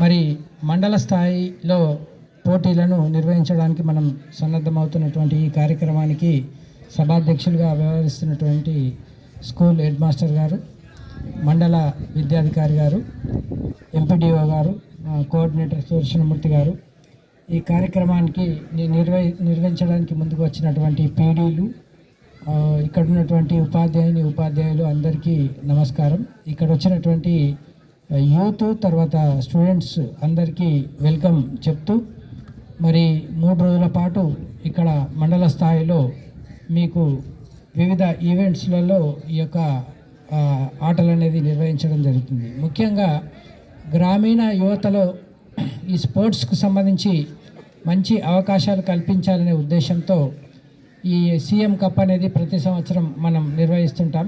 మరి మండల స్థాయిలో పోటీలను నిర్వహించడానికి మనం సన్నద్ధమవుతున్నటువంటి ఈ కార్యక్రమానికి సభాధ్యక్షులుగా వ్యవహరిస్తున్నటువంటి స్కూల్ హెడ్ మాస్టర్ గారు మండల విద్యాధికారి గారు ఎంపీడీఓ గారు కోఆర్డినేటర్ సుదర్శనమూర్తి గారు. ఈ కార్యక్రమానికి నిర్వహి నిర్వహించడానికి ముందుకు వచ్చినటువంటి పీడీలు ఇక్కడ ఉన్నటువంటి ఉపాధ్యాయుని ఉపాధ్యాయులు అందరికీ నమస్కారం. ఇక్కడ వచ్చినటువంటి యూత్ తర్వాత స్టూడెంట్స్ అందరికీ వెల్కమ్ చెప్తూ మరి మూడు రోజుల పాటు ఇక్కడ మండల స్థాయిలో మీకు వివిధ ఈవెంట్స్లలో ఈ యొక్క ఆటలు అనేది నిర్వహించడం జరుగుతుంది. ముఖ్యంగా గ్రామీణ యువతలో ఈ స్పోర్ట్స్కు సంబంధించి మంచి అవకాశాలు కల్పించాలనే ఉద్దేశంతో ఈ సీఎం కప్ అనేది ప్రతి సంవత్సరం మనం నిర్వహిస్తుంటాం.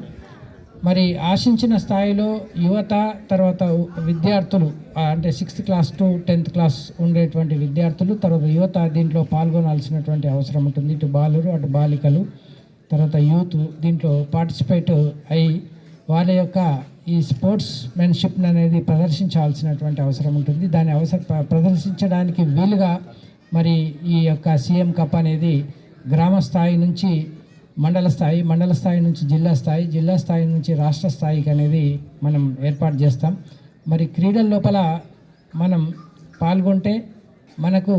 మరి ఆశించిన స్థాయిలో యువత తర్వాత విద్యార్థులు అంటే sixth class to tenth class ఉండేటువంటి విద్యార్థులు తర్వాత యువత దీంట్లో పాల్గొనాల్సినటువంటి అవసరం ఉంటుంది. ఇటు బాలురు అటు బాలికలు తర్వాత యూత్ దీంట్లో పార్టిసిపేట్ అయి వాళ్ళ యొక్క ఈ స్పోర్ట్స్ మెన్షిప్ అనేది ప్రదర్శించాల్సినటువంటి అవసరం ఉంటుంది. దాని అవసర ప్రదర్శించడానికి వీలుగా మరి ఈ యొక్క సీఎం కప్ అనేది గ్రామ స్థాయి నుంచి మండల స్థాయి మండల స్థాయి నుంచి జిల్లా స్థాయి జిల్లా స్థాయి నుంచి రాష్ట్ర స్థాయికి అనేది మనం ఏర్పాటు చేస్తాం. మరి క్రీడల లోపల మనం పాల్గొంటే మనకు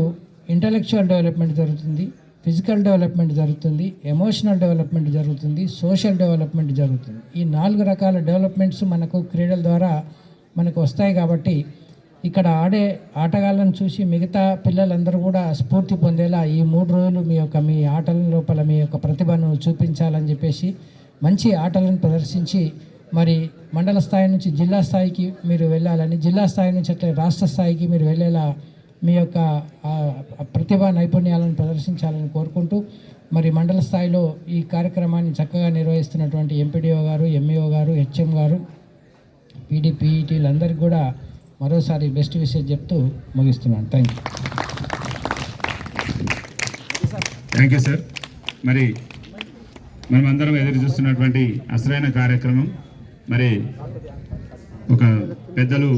ఇంటలెక్చువల్ డెవలప్మెంట్ జరుగుతుంది ఫిజికల్ డెవలప్మెంట్ జరుగుతుంది ఎమోషనల్ డెవలప్మెంట్ జరుగుతుంది సోషల్ డెవలప్మెంట్ జరుగుతుంది. ఈ నాలుగు రకాల డెవలప్మెంట్స్ మనకు క్రీడల ద్వారా మనకు వస్తాయి కాబట్టి ఇక్కడ ఆడే ఆటగాళ్ళను చూసి మిగతా పిల్లలందరూ కూడా స్ఫూర్తి పొందేలా ఈ మూడు రోజులు మీ యొక్క మీ ఆటల లోపల మీ యొక్క ప్రతిభను చూపించాలని చెప్పేసి మంచి ఆటలను ప్రదర్శించి మరి మండల స్థాయి నుంచి జిల్లా స్థాయికి మీరు వెళ్ళాలని జిల్లా స్థాయి నుంచి అట్లే రాష్ట్ర స్థాయికి మీరు వెళ్ళేలా మీ యొక్క ప్రతిభా నైపుణ్యాలను ప్రదర్శించాలని కోరుకుంటూ మరి మండల స్థాయిలో ఈ కార్యక్రమాన్ని చక్కగా నిర్వహిస్తున్నటువంటి ఎంపీడీఓ గారు ఎంఈఓ గారు హెచ్ఎం గారు పీడీపీఈటీలందరికీ కూడా మరోసారి బెస్ట్ విషయం చెప్తూ ముగిస్తున్నాను. Thank you thank you sir మరి మనం అందరం ఎదురు చూస్తున్నటువంటి అసలైన కార్యక్రమం. మరి ఒక పెద్దలు